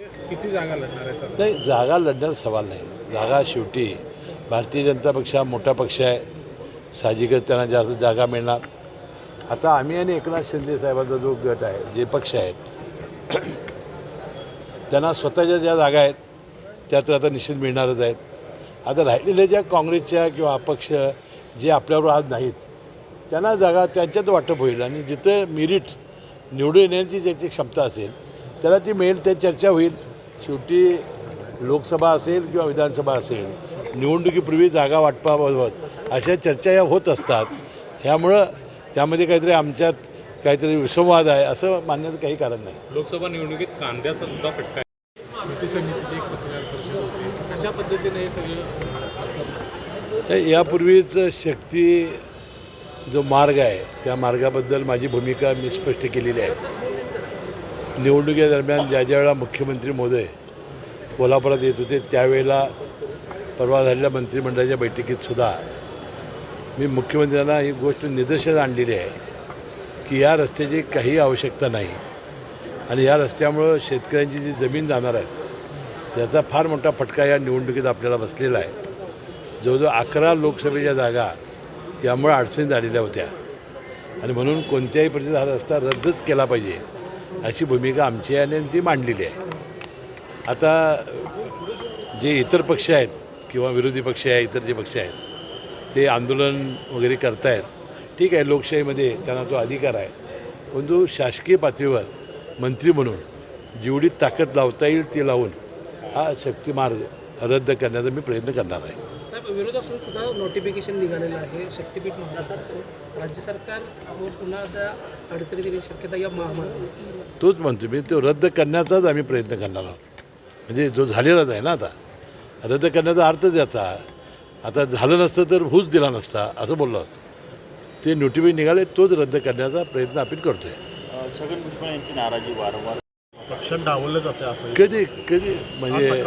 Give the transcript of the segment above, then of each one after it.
किती जागा लढणार आहे नाही जागा लढण्याचा सवाल नाही. जागा शेवटी भारतीय जनता पक्ष हा मोठा पक्ष आहे. साहजिकच त्यांना जास्त जागा मिळणार. आता आम्ही आणि एकनाथ शिंदे साहेबांचा जो गट आहे जे पक्ष आहेत त्यांना स्वतःच्या ज्या जागा आहेत त्या तर आता निश्चित मिळणारच आहेत. आता राहिलेल्या ज्या काँग्रेसच्या किंवा अपक्ष जे आपल्याबरोबर आज नाहीत त्यांना जागा त्यांच्यात वाटप होईल आणि जिथं मिरिट निवडून येण्याची ज्याची क्षमता असेल त्याला ती मिळेल त्या चर्चा होईल. शेवटी लोकसभा असेल किंवा विधानसभा असेल निवडणुकीपूर्वी जागा वाटपाबाबत अशा चर्चा या होत असतात. ह्यामुळं त्यामध्ये काहीतरी आमच्यात काहीतरी विसंवाद आहे असं मानण्याचं काही कारण नाही. लोकसभा निवडणुकीत कांद्याचा सुद्धा फटका समितीची एक पत्रकार परिषद होती. कशा पद्धतीने हे सगळं यापूर्वीच शक्ती जो मार्ग आहे त्या मार्गाबद्दल माझी भूमिका मी स्पष्ट केलेली आहे. निवडणुकीदरम्यान ज्या ज्या वेळेला मुख्यमंत्री मोदय कोल्हापुरात येत होते त्यावेळेला परवा झालेल्या मंत्रिमंडळाच्या बैठकीतसुद्धा मी मुख्यमंत्र्यांना ही गोष्ट निदर्शनात आणलेली आहे की या रस्त्याची काही आवश्यकता नाही. आणि या रस्त्यामुळं शेतकऱ्यांची जी जमीन जाणार आहे याचा फार मोठा फटका या निवडणुकीत आपल्याला बसलेला आहे. जवळजवळ अकरा लोकसभेच्या जागा यामुळे अडचणीत आलेल्या होत्या. आणि म्हणून कोणत्याही परिस्थितीत हा रस्ता रद्दच केला पाहिजे. अशी भूमिका आमची आहे आणि ती मांडलेली आहे. आता जे इतर पक्ष आहेत किंवा विरोधी पक्ष आहे इतर जे पक्ष आहेत ते आंदोलन वगैरे करतायत. ठीक आहे लोकशाहीमध्ये त्यांना तो अधिकार आहे. परंतु शासकीय पातळीवर मंत्री म्हणून जेवढी ताकद लावता येईल ती लावून हा शक्तिमार्ग रद्द करण्याचा मी प्रयत्न करणार आहे. साहेब विरोधातून सुद्धा नोटिफिकेशन निघालेलं आहे. शक्तीपीठ महाराष्ट्राचं. राज्य सरकारवर पुन्हा आता अडचणी येण्याची शक्यता या महामार्ग तोच म्हणतो मी तो रद्द करण्याचाच आम्ही प्रयत्न करणार आहोत. म्हणजे जो झालेलाच आहे ना आता. रद्द करण्याचा अर्थच याचा. आता झालं नसतं तर हुच दिला नसता असं बोललो. ते नोटिफिकेशन निघाले तोच रद्द करण्याचा प्रयत्न आपण करतोय. छगन भुजबळ यांची नाराजी वारंवार. पक्षात डावललं जाते असं. कधी कधी म्हणजे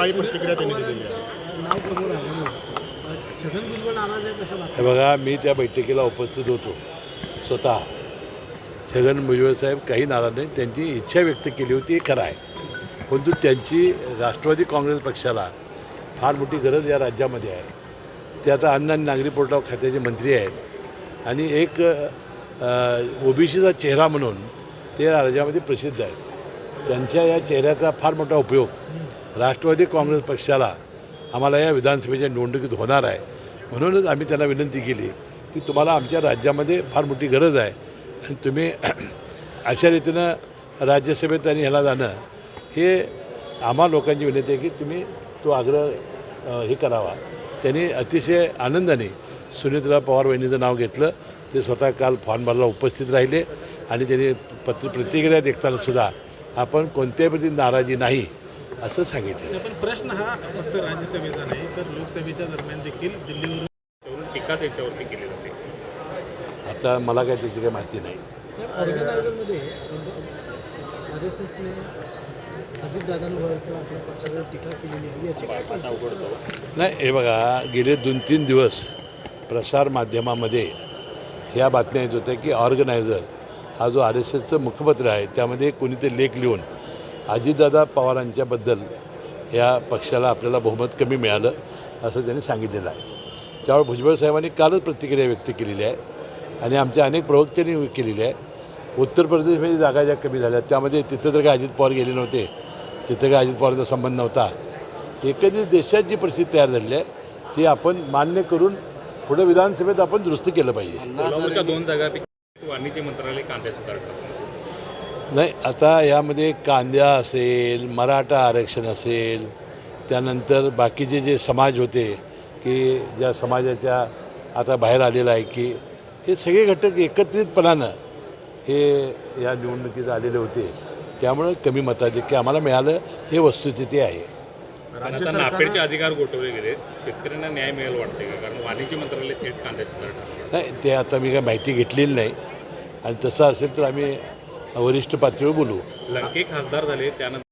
हे बघा मी त्या बैठकीला उपस्थित होतो. स्वतः छगन भुजबळ साहेब काही नाराज नाही त्यांची इच्छा व्यक्त केली होती हे खरं आहे. परंतु त्यांची राष्ट्रवादी काँग्रेस पक्षाला फार मोठी गरज या राज्यामध्ये आहे. ते आता अन्न आणि नागरी पुरवठा खात्याचे मंत्री आहेत. आणि एक ओबीसीचा चेहरा म्हणून ते राज्यामध्ये प्रसिद्ध आहेत. त्यांच्या या चेहऱ्याचा फार मोठा उपयोग राष्ट्रवादी काँग्रेस पक्षाला आम्हाला या विधानसभेच्या निवडणुकीत होणार आहे. म्हणूनच आम्ही त्यांना विनंती केली की तुम्हाला आमच्या राज्यामध्ये फार मोठी गरज आहे. आणि तुम्ही अशा रीतीनं राज्यसभेत आणि ह्याला जाणं हे आम्हा लोकांची विनंती आहे की तुम्ही तो आग्रह हे करावा. त्यांनी अतिशय आनंदाने सुनीतराव पवार वहिनीचं नाव घेतलं. ते स्वतः काल फॉर्म भरला उपस्थित राहिले आणि त्यांनी पत्र प्रतिक्रिया देखताना सुद्धा आपण कोणत्याही प्रती नाराजी नाही असं सांगितलं पण प्रश्न हा फक्त राज्यसभेचा नाही तर लोकसभेच्या दरम्यान देखील दिल्लीवरून टीका त्यांच्यावरती केली जाते. आता मला काय त्याची काही माहिती नाही. नाही हे बघा गेले दोन तीन दिवस प्रसारमाध्यमामध्ये ह्या बातम्या येत होत्या की ऑर्गनायझर हा जो आर एस एसचं मुखपत्र आहे त्यामध्ये कोणीतरी लेख लिहून अजितदादा पवारांच्याबद्दल या पक्षाला आपल्याला बहुमत कमी मिळालं असं त्यांनी सांगितलेलं आहे. त्यामुळे भुजबळ साहेबांनी कालच प्रतिक्रिया व्यक्त केलेली आहे आणि आमच्या अनेक प्रवक्त्यांनी केलेली आहे. उत्तर प्रदेशमध्ये जागा ज्या कमी झाल्या त्यामध्ये तिथं तर काय अजित पवार गेले नव्हते तिथं काय अजित पवारचा संबंध नव्हता. एकंदरीत देशात जी परिस्थिती तयार झालेली आहे ती आपण मान्य करून पुढे विधानसभेत आपण दुरुस्त केलं पाहिजे. दोन जागा वाणिज्य मंत्रालय कांद्याचं नाही आता यामध्ये कांद्या असेल मराठा आरक्षण असेल त्यानंतर बाकीचे जे समाज होते की ज्या समाजाच्या आता बाहेर आलेलं आहे की हे सगळे घटक एकत्रितपणानं हे या निवडणुकीत आलेले होते. त्यामुळं कमी मताधिक्य आम्हाला मिळालं हे वस्तुस्थिती आहे. आता नापेडचे अधिकार गोठवले गेले. शेतकऱ्यांना न्याय मिळेल वाटते का? कारण वाणिज्य मंत्रालय थेट कांद्याचे नाही ते आता मी काय माहिती घेतलेली नाही. आणि तसं असेल तर आम्ही वरिष्ठ पातळीवर बोलू. लंके खासदार झाले त्यानंतर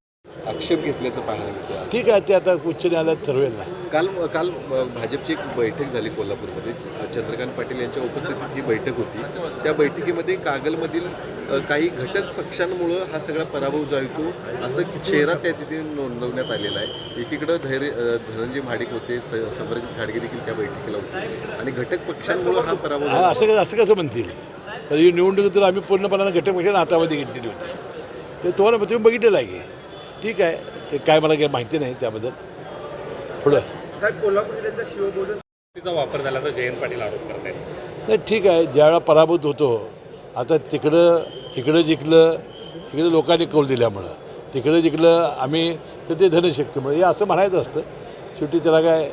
आक्षेप घेतल्याचं पाहायला मिळतं ठीक आहे ते आता उच्च न्यायालयात ठरवेल ना. काल काल भाजपची एक बैठक झाली कोल्हापूरमध्ये. चंद्रकांत पाटील यांच्या उपस्थितीत ही बैठक होती त्या बैठकीमध्ये कागलमधील काही घटक पक्षांमुळं हा सगळा पराभव जो आहे तो असं चेहरा त्या तिथे नोंदवण्यात आलेला आहे. एकीकडं धैर्य धनंजय महाडिक होते समरजित घाडगे देखील त्या बैठकीला होते. आणि घटक पक्षांमुळं हा पराभव हा. असं असं कसं म्हणतील? तर ही निवडणूक तर आम्ही पूर्णपणानं घटक पक्षाने हातामध्ये घेतलेली होती. ते तुम्हाला तुम्ही बघितलेलं आहे की ठीक आहे ते काय मला काही माहिती नाही त्याबद्दल. पुढं. तिचा वापर झाल्याचा जयंत पाटील आरोप करत आहेत नाही ठीक आहे ज्यावेळा पराभूत होतो आता तिकडं इकडं जिंकलं इकडं लोकांनी कौल दिल्यामुळं तिकडं जिंकलं आम्ही तर ते धनशक्तीमुळे हे असं म्हणायचं असतं. शेवटी त्याला काय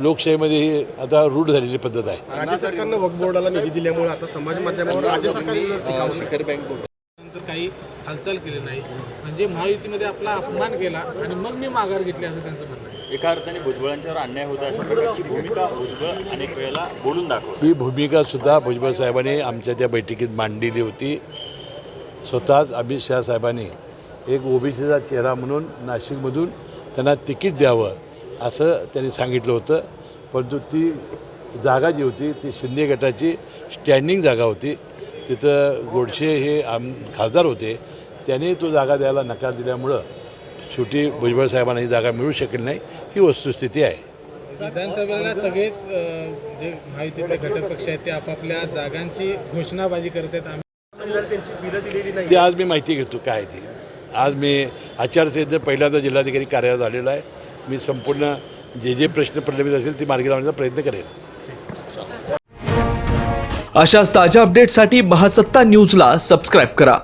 लोकशाहीमध्ये ही आता रूढ झालेली पद्धत आहे. राज्य सरकारनं वक्फ बोर्डाला निधी दिल्यामुळे आता समाज माध्यमावर राज्य सरकारने अ, शिखर बँक नंतर काही हालचाल केली नाही. म्हणजे महायुतीमध्ये आपला अपमान केला आणि मग मी माघार घेतली असं त्यांचं म्हणणं आहे. एका अर्थाने भुजबळांच्यावर अन्याय होता अशा प्रकारची भूमिका भुजबळ अनेक वेळेला बोलून ही भूमिकासुद्धा भुजबळ साहेबांनी आमच्या त्या बैठकीत मांडलेली होती. स्वतःच अमित शहा साहेबांनी एक ओबीसीचा चेहरा म्हणून नाशिकमधून त्यांना तिकीट द्यावं असं त्यांनी सांगितलं होतं. परंतु ती जागा जी होती ती शिंदे गटाची स्टँडिंग जागा होती. तिथं गोडसे हे आम खासदार होते. त्यांनी तो जागा द्यायला नकार दिल्यामुळं शेवटी भुजबळ साहेबांना ही जागा मिळू शकली नाही. ही वस्तुस्थिती आहे. विधानसभेला सगळेच जे महायुतीतले घटक पक्ष आहेत ते आपापल्या जागांची घोषणाबाजी करत आहेत. ते आज मी माहिती घेतो काय ती. आज मी आचारसंहितेत पहिल्यांदा जिल्हाधिकारी कार्यालयात आलेलो आहे. मी संपूर्ण जे जे प्रश्न प्रलंबित असेल ते मार्गी लावण्याचा प्रयत्न करेन. अशाच ताज्या अपडेटसाठी महासत्ता न्यूजला सबस्क्राईब करा.